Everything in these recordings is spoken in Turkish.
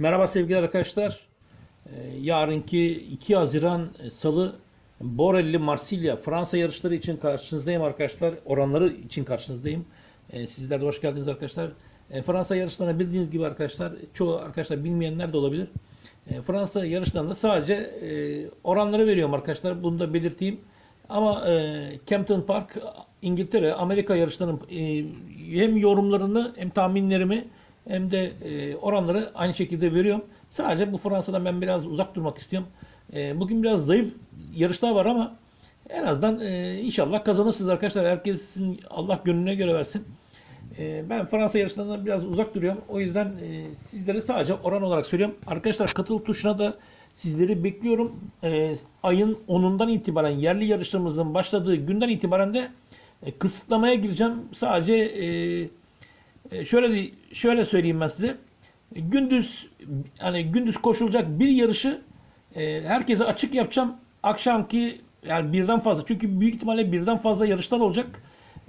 Merhaba sevgili arkadaşlar. Ee, Yarınki 2 Haziran Salı Borelli Marsilya Fransa yarışları için karşınızdayım arkadaşlar. Oranları için karşınızdayım. Ee, Sizler de hoş geldiniz arkadaşlar. Ee, Fransa yarışlarına bildiğiniz gibi arkadaşlar çoğu arkadaşlar bilmeyenler de olabilir. Fransa yarışlarında sadece e, oranları veriyorum arkadaşlar. Bunu da belirteyim. Ama e, Campton Park İngiltere Amerika yarışlarının e, hem yorumlarını hem tahminlerimi hem de e, oranları aynı şekilde veriyorum. Sadece bu Fransa'dan ben biraz uzak durmak istiyorum. E, bugün biraz zayıf yarışlar var ama en azından e, inşallah kazanırsınız arkadaşlar. Herkesin Allah gönlüne göre versin. E, ben Fransa yarışlarından biraz uzak duruyorum. O yüzden e, sizlere sadece oran olarak söylüyorum. Arkadaşlar katıl tuşuna da sizleri bekliyorum. E, ayın 10'undan itibaren yerli yarışlarımızın başladığı günden itibaren de e, kısıtlamaya gireceğim. Sadece e, şöyle şöyle söyleyeyim ben size. Gündüz hani gündüz koşulacak bir yarışı e, herkese açık yapacağım. Akşamki yani birden fazla çünkü büyük ihtimalle birden fazla yarışlar olacak.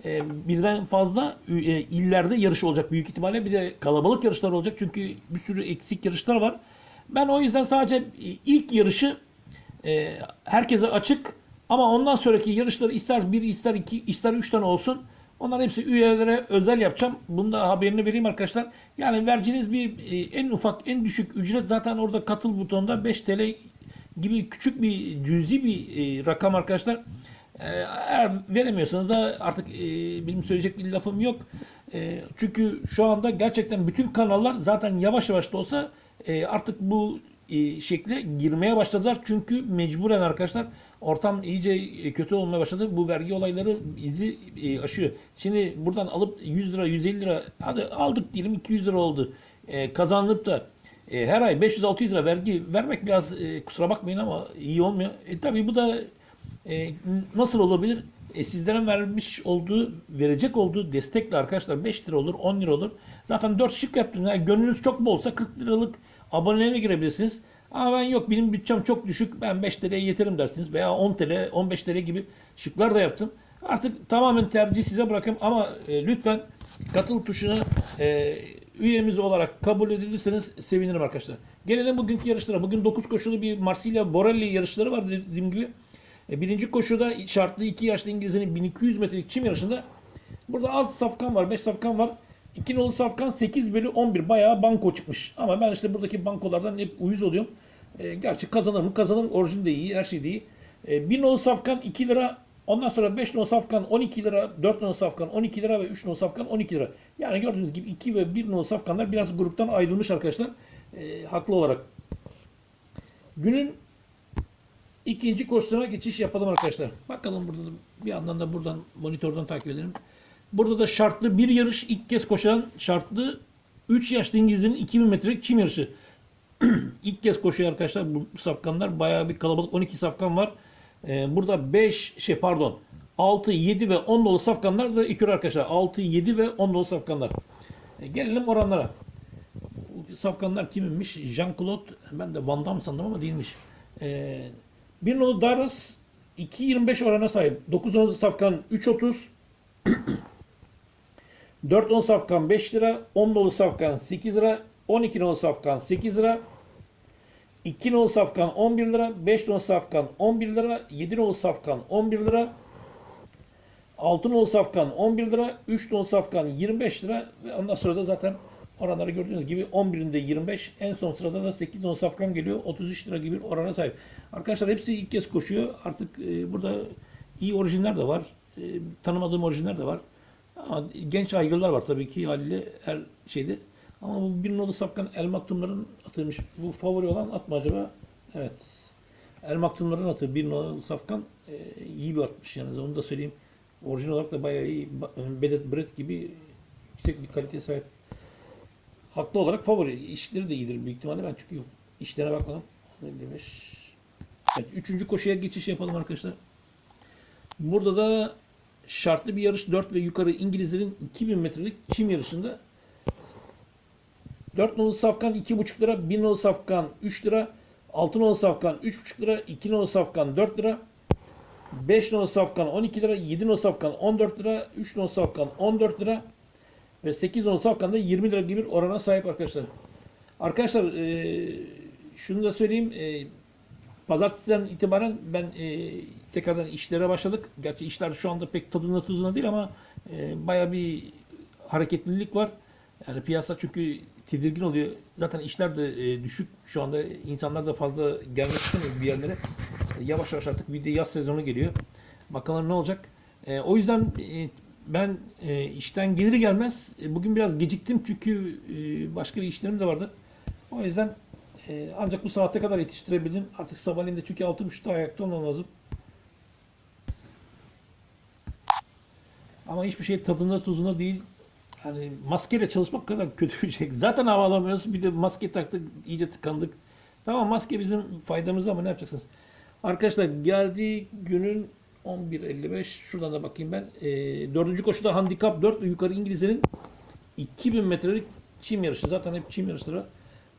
E, birden fazla e, illerde yarış olacak büyük ihtimalle. Bir de kalabalık yarışlar olacak çünkü bir sürü eksik yarışlar var. Ben o yüzden sadece e, ilk yarışı e, herkese açık ama ondan sonraki yarışları ister bir ister iki ister üç tane olsun. Onların hepsi üyelere özel yapacağım. Bunu da haberini vereyim arkadaşlar. Yani vereceğiniz bir e, en ufak en düşük ücret zaten orada katıl butonunda 5 TL gibi küçük bir cüzi bir e, rakam arkadaşlar. E, eğer veremiyorsanız da artık benim söyleyecek bir lafım yok. Çünkü şu anda gerçekten bütün kanallar zaten yavaş yavaş da olsa artık bu şekle girmeye başladılar. Çünkü mecburen arkadaşlar ortam iyice kötü olmaya başladı. Bu vergi olayları bizi e, aşıyor. Şimdi buradan alıp 100 lira 150 lira hadi aldık diyelim 200 lira oldu. E, kazanılıp da e, her ay 500-600 lira vergi vermek biraz kusura bakmayın ama iyi olmuyor. E, tabii bu da nasıl olabilir? E, sizlerin vermiş olduğu, verecek olduğu destekle arkadaşlar 5 lira olur, 10 lira olur. Zaten 4 şık yaptım. Yani gönlünüz çok bol olsa 40 liralık aboneliğe girebilirsiniz. Ama ben yok benim bütçem çok düşük ben 5 TL'ye yeterim dersiniz veya 10 TL 15 TL gibi şıklar da yaptım. Artık tamamen tercih size bırakayım ama e, lütfen katıl tuşuna e, üyemiz olarak kabul edilirseniz sevinirim arkadaşlar. Gelelim bugünkü yarışlara. Bugün 9 koşulu bir Marsilya Borelli yarışları var dediğim gibi. E, birinci koşuda şartlı 2 yaşlı İngiliz'in 1200 metrelik çim yarışında burada az safkan var 5 safkan var. 2 nolu safkan 8 bölü 11 bayağı banko çıkmış. Ama ben işte buradaki bankolardan hep uyuz oluyorum. E, gerçi kazanır mı? Kazanır. Orijin de iyi. Her şey de iyi. E, 1 nolu safkan 2 lira. Ondan sonra 5 nolu safkan 12 lira. 4 nolu safkan 12 lira ve 3 nolu safkan 12 lira. Yani gördüğünüz gibi 2 ve 1 nolu safkanlar biraz gruptan ayrılmış arkadaşlar. E, haklı olarak. Günün ikinci koşusuna geçiş yapalım arkadaşlar. Bakalım burada da bir yandan da buradan monitörden takip edelim. Burada da şartlı bir yarış ilk kez koşan şartlı 3 yaşlı İngiliz'in 2000 metrelik çim yarışı. ilk kez koşuyor arkadaşlar bu safkanlar. Bayağı bir kalabalık 12 safkan var. Ee, burada 5 şey pardon 6, 7 ve 10 dolu safkanlar da iki arkadaşlar. 6, 7 ve 10 dolu safkanlar. Ee, gelelim oranlara. Bu safkanlar kiminmiş? Jean-Claude ben de Van Damme sandım ama değilmiş. Ee, bir nolu Daras 2.25 orana sahip. 9 nolu safkan 3.30 4 nolu safkan 5 lira, 10 nolu safkan 8 lira, 12 nolu safkan 8 lira, 2 nolu safkan 11 lira, 5 nolu safkan 11 lira, 7 nolu safkan 11 lira, 6 nolu safkan 11 lira, 3 nolu safkan 25 lira ve ondan sonra da zaten oranları gördüğünüz gibi 11'inde 25, en son sırada da 8 nolu safkan geliyor. 33 lira gibi orana sahip. Arkadaşlar hepsi ilk kez koşuyor. Artık e, burada iyi orijinler de var. E, tanımadığım orijinler de var. Genç aygırlar var tabii ki haliyle her şeyde. Ama bu bir nolu safkan El Maktumların atılmış. Bu favori olan at mı acaba? Evet. El Maktumların atı bir nolu safkan e, iyi bir atmış yani onu da söyleyeyim. Orijinal olarak da bayağı iyi. Bedet Brett gibi yüksek bir kaliteye sahip. Haklı olarak favori. İşleri de iyidir büyük ihtimalle. Ben çünkü işlerine bakmadım. Demiş? Evet, üçüncü koşuya geçiş yapalım arkadaşlar. Burada da şartlı bir yarış 4 ve yukarı İngilizlerin 2000 metrelik çim yarışında 4 nolu safkan 2,5 lira, 1 nolu safkan 3 lira, 6 nolu safkan 3,5 lira, 2 nolu safkan 4 lira, 5 nolu safkan 12 lira, 7 nolu safkan 14 lira, 3 nolu safkan 14 lira ve 8 nolu safkan da 20 lira gibi bir orana sahip arkadaşlar. Arkadaşlar e, şunu da söyleyeyim. E, pazartesiden itibaren ben e, tekrardan işlere başladık. Gerçi işler şu anda pek tadında tuzuna değil ama e, baya bir hareketlilik var. Yani piyasa çünkü tedirgin oluyor. Zaten işler de e, düşük. Şu anda insanlar da fazla gelmek istemiyor bir yerlere. E, yavaş yavaş artık bir de yaz sezonu geliyor. Bakalım ne olacak. E, o yüzden e, ben e, işten gelir gelmez e, bugün biraz geciktim çünkü e, başka bir işlerim de vardı. O yüzden e, ancak bu saate kadar yetiştirebildim. Artık sabahleyin de çünkü 6.30'da ayakta olmam lazım. Ama hiçbir şey tadında tuzunda değil. Hani maskeyle çalışmak kadar kötü bir şey. Zaten hava alamıyoruz. Bir de maske taktık, iyice tıkandık. Tamam maske bizim faydamıza ama ne yapacaksınız? Arkadaşlar geldiği günün 11.55. Şuradan da bakayım ben. E, dördüncü koşuda handikap 4 ve yukarı İngilizlerin 2000 metrelik çim yarışı. Zaten hep çim yarışları.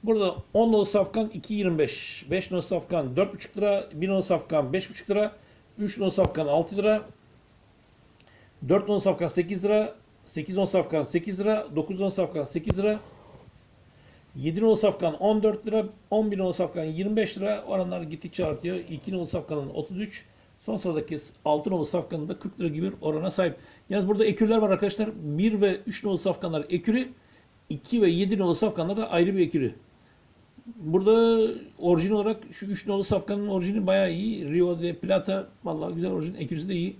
Burada 10 nolu safkan 2.25. 5 nolu safkan 4.5 lira. 1 nolu safkan 5.5 lira. 3 nolu safkan 6 lira. 4 nolu safkan 8 lira. 8 nolu safkan 8 lira. 9 nolu safkan 8 lira. 7 nolu safkan 14 lira. 11 nolu safkan 25 lira. Oranlar gittikçe artıyor. 2 nolu safkanın 33. Son sıradaki 6 nolu safkanın da 40 lira gibi bir orana sahip. Yalnız burada ekürler var arkadaşlar. 1 ve 3 nolu safkanlar ekürü. 2 ve 7 nolu safkanlar da ayrı bir ekürü. Burada orijin olarak şu 3 nolu safkanın orijini bayağı iyi. Rio de Plata vallahi güzel orijin. Ekürüsü de iyi.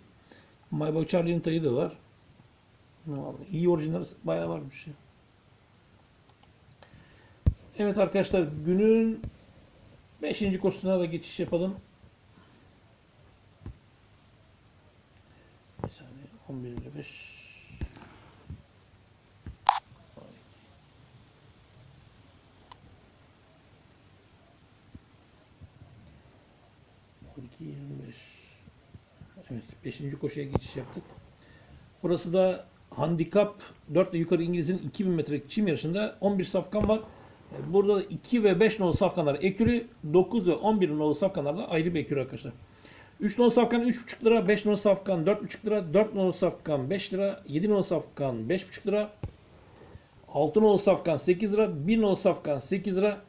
Boy Charlie'nin tayı da var. Vallahi iyi orijinler bayağı varmış. ya. Evet arkadaşlar günün 5. koşusuna da geçiş yapalım. Bir saniye 11 ile 5 12 25 Evet 5. koşuya geçiş yaptık. Burası da handikap 4 ve yukarı İngiliz'in 2000 metrelik çim yarışında 11 safkan var. Burada da 2 ve 5 nolu safkanlar ekürü, 9 ve 11 nolu safkanlar da ayrı bir ekürü arkadaşlar. 3 nolu safkan 3,5 lira, 5 nolu safkan 4,5 lira, 4 nolu safkan 5 lira, 7 nolu safkan 5,5 lira, 6 nolu safkan 8 lira, 1 nolu safkan 8 lira,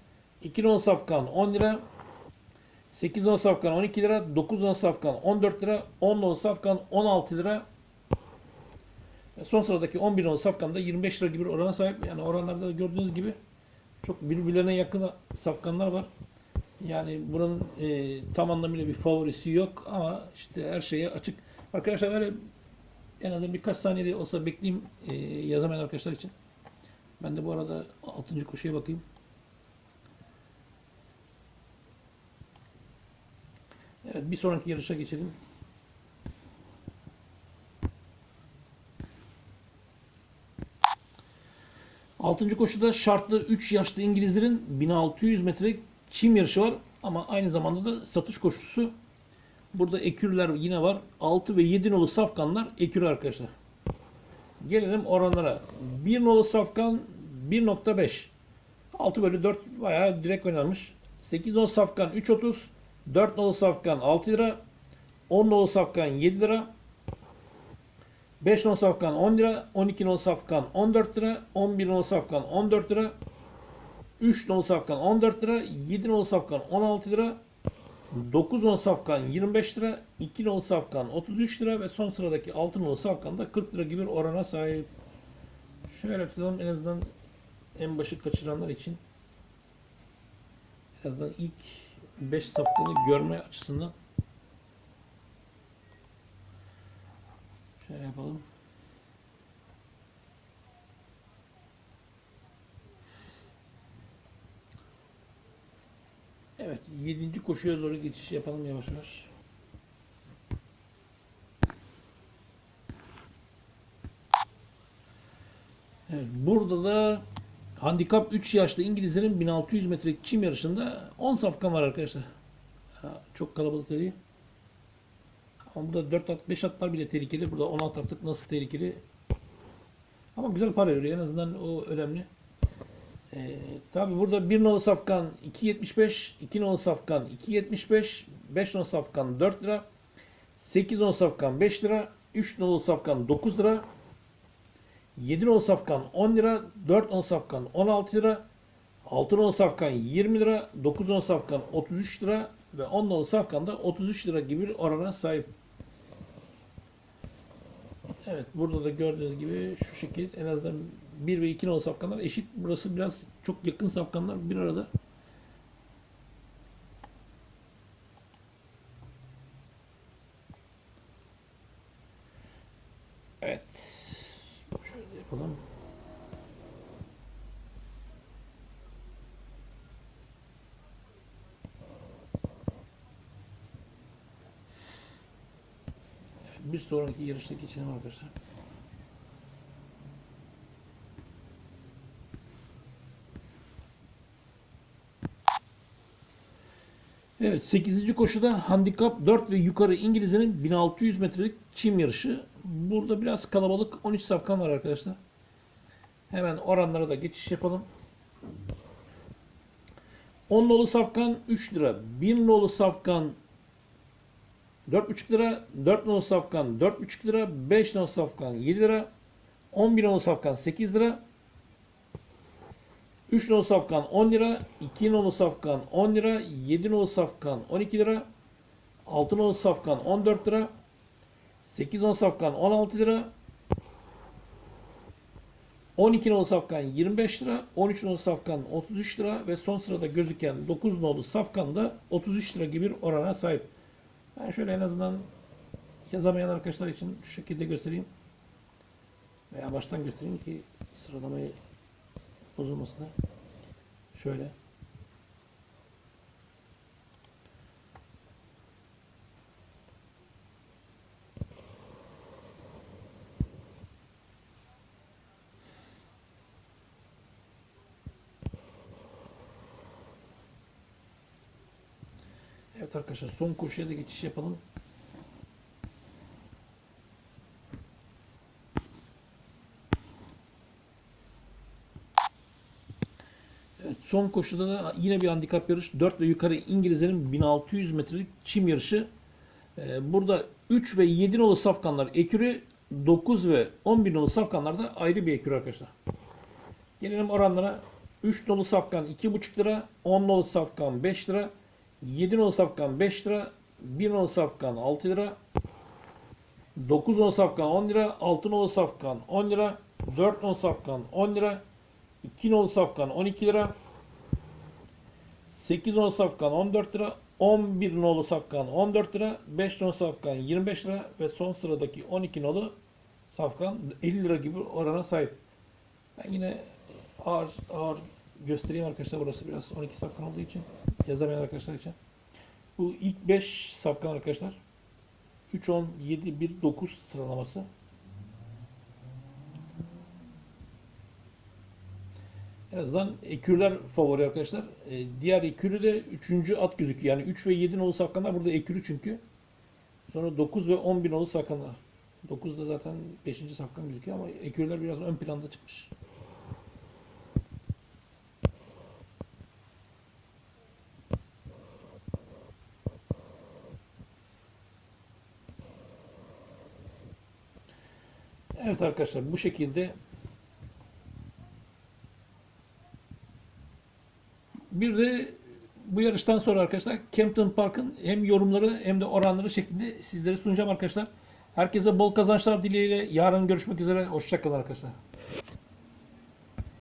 2 nolu safkan 10 lira, 8 nolu safkan 12 lira, 9 nolu safkan 14 lira, 10 nolu safkan 16 lira, ve son sıradaki 11 nolu safkan da 25 lira gibi bir orana sahip. Yani oranlarda da gördüğünüz gibi çok birbirlerine yakın safkanlar var. Yani buranın e, tam anlamıyla bir favorisi yok ama işte her şeye açık. Arkadaşlar böyle en azından birkaç saniyede olsa bekleyeyim e, yazamayan arkadaşlar için. Ben de bu arada 6. koşuya bakayım. Evet bir sonraki yarışa geçelim. Altıncı koşuda şartlı 3 yaşlı İngilizlerin 1600 metrelik çim yarışı var ama aynı zamanda da satış koşusu. Burada ekürler yine var. 6 ve 7 nolu safkanlar ekür arkadaşlar. Gelelim oranlara. 1 nolu safkan 1.5. 6 bölü 4 bayağı direkt oynanmış. 8 nolu safkan 3.30. 4 nolu safkan 6 lira. 10 nolu safkan 7 lira. 5 non safkan 10 lira, 12 non safkan 14 lira, 11 non safkan 14 lira, 3 non safkan 14 lira, 7 non safkan 16 lira, 9 non safkan 25 lira, 2 non safkan 33 lira ve son sıradaki 6 non safkan da 40 lira gibi bir orana sahip. Şöyle tutalım en azından en başı kaçıranlar için en azından ilk 5 safkanı görme açısından Şöyle yapalım. Evet, 7. koşuya doğru geçiş yapalım yavaş yavaş. Evet, burada da handikap 3 yaşlı İngilizlerin 1600 metrelik çim yarışında 10 safkan var arkadaşlar. Çok kalabalık değil. Ama burada 4 at 5 atlar bile tehlikeli. Burada 16 atlık nasıl tehlikeli? Ama güzel para veriyor. En azından o önemli. Ee, tabi burada 1 nolu safkan 2.75, 2 nolu safkan 2.75, 5 nolu safkan 4 lira, 8 nolu safkan 5 lira, 3 nolu safkan 9 lira, 7 nolu safkan 10 lira, 4 nolu safkan 16 lira, Altın nolu safkan 20 lira, 9 nolu safkan 33 lira ve 10 nolu safkan da 33 lira gibi bir orana sahip. Evet burada da gördüğünüz gibi şu şekil en azından 1 ve 2 nolu safkanlar eşit. Burası biraz çok yakın safkanlar bir arada. Evet. Şöyle yapalım. Bir sonraki yarışta geçelim arkadaşlar. Evet 8. koşuda handikap 4 ve yukarı İngilizlerin 1600 metrelik çim yarışı. Burada biraz kalabalık 13 safkan var arkadaşlar. Hemen oranlara da geçiş yapalım. 10 nolu safkan 3 lira. 1 nolu safkan 4,5 lira. 4 nolu safkan 4,5 lira. 5 nolu safkan 7 lira. 11 nolu safkan 8 lira. 3 nolu safkan 10 lira. 2 nolu safkan 10 lira. 7 nolu safkan 12 lira. 6 nolu safkan 14 lira. 8 nolu safkan 16 lira. 12 nolu safkan 25 lira, 13 nolu safkan 33 lira ve son sırada gözüken 9 nolu safkan da 33 lira gibi bir orana sahip. Ben şöyle en azından yazamayan arkadaşlar için şu şekilde göstereyim. Veya baştan göstereyim ki sıralamayı bozulmasın. Şöyle. Evet arkadaşlar son koşuya da geçiş yapalım. Evet, son koşuda da yine bir handikap yarış. 4 ve yukarı İngilizlerin 1600 metrelik çim yarışı. Ee, burada 3 ve 7 nolu safkanlar ekürü, 9 ve 11 nolu safkanlar da ayrı bir ekürü arkadaşlar. Gelelim oranlara. 3 nolu safkan 2,5 lira, 10 nolu safkan 5 lira, 7 nolu safkan 5 lira, 1 nolu safkan 6 lira, 9 nolu safkan 10 lira, 6 nolu safkan 10 lira, 4 nolu safkan 10 lira, 2 nolu safkan 12 lira, 8 nolu safkan 14 lira, 11 nolu safkan 14 lira, 5 nolu safkan 25 lira ve son sıradaki 12 nolu safkan 50 lira gibi orana sahip. Ben yine ağır ağır göstereyim arkadaşlar burası biraz 12 safkan olduğu için yazamayan arkadaşlar için. Bu ilk 5 safkan arkadaşlar. 3 10 7 1 9 sıralaması. En azından ekürler favori arkadaşlar. Ee, diğer ekürü de 3. at gözüküyor. Yani 3 ve 7 nolu safkanlar burada ekürü çünkü. Sonra 9 ve 11 nolu safkanlar. 9 da zaten 5. safkan gözüküyor ama ekürler biraz ön planda çıkmış. Evet arkadaşlar bu şekilde bir de bu yarıştan sonra arkadaşlar Kempton Park'ın hem yorumları hem de oranları şeklinde sizlere sunacağım arkadaşlar. Herkese bol kazançlar dileğiyle yarın görüşmek üzere. Hoşçakalın arkadaşlar.